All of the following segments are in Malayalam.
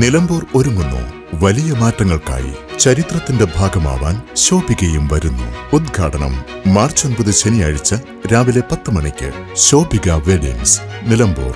നിലമ്പൂർ ഒരുങ്ങുന്നു. വലിയ മാറ്റങ്ങൾക്കായി ചരിത്രത്തിന്റെ ഭാഗമാവാൻ ശോഭികയും വരുന്നു. ഉദ്ഘാടനം മാർച്ച് ഒൻപത് ശനിയാഴ്ച രാവിലെ പത്ത് മണിക്ക് ശോഭിക വെഡിങ്സ് നിലമ്പൂർ.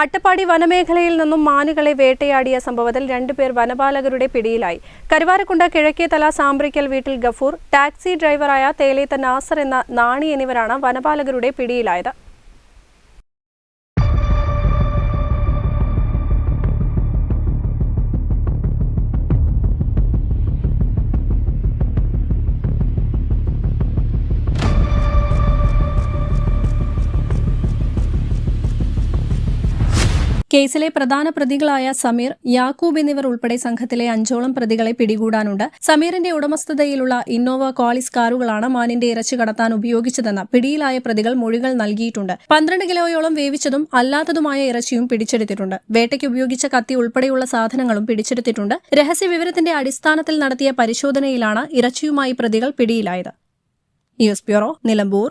അട്ടപ്പാടി വനമേഖലയിൽ നിന്നും മാനുകളെ വേട്ടയാടിയ സംഭവത്തിൽ രണ്ടുപേർ വനപാലകരുടെ പിടിയിലായി. കരുവാരക്കുണ്ട് കിഴക്കേതല സാമ്പ്രിക്കൽ വീട്ടിൽ ഗഫൂർ ടാക്സി ഡ്രൈവറായ തേലേത്ത നാസർ എന്ന നാണി എന്നിവരാണ് വനപാലകരുടെ പിടിയിലായത്. കേസിലെ പ്രധാന പ്രതികളായ സമീർ യാക്കൂബ് എന്നിവർ ഉൾപ്പെടെ സംഘത്തിലെ അഞ്ചോളം പ്രതികളെ പിടികൂടാനുണ്ട്. സമീറിന്റെ ഉടമസ്ഥതയിലുള്ള ഇന്നോവ കോളിസ് കാറുകളാണ് മാനിന്റെ ഇറച്ചി കടത്താൻ ഉപയോഗിച്ചതെന്ന് പിടിയിലായ പ്രതികൾ മൊഴികൾ നൽകിയിട്ടുണ്ട്. പന്ത്രണ്ട് കിലോയോളം വേവിച്ചതും അല്ലാത്തതുമായ ഇറച്ചിയും പിടിച്ചെടുത്തിട്ടുണ്ട്. വേട്ടയ്ക്ക് ഉപയോഗിച്ച കത്തി ഉൾപ്പെടെയുള്ള സാധനങ്ങളും പിടിച്ചെടുത്തിട്ടുണ്ട്. രഹസ്യ വിവരത്തിന്റെ അടിസ്ഥാനത്തിൽ നടത്തിയ പരിശോധനയിലാണ് ഇറച്ചിയുമായി പ്രതികൾ പിടിയിലായത്. News bureau Nilambur.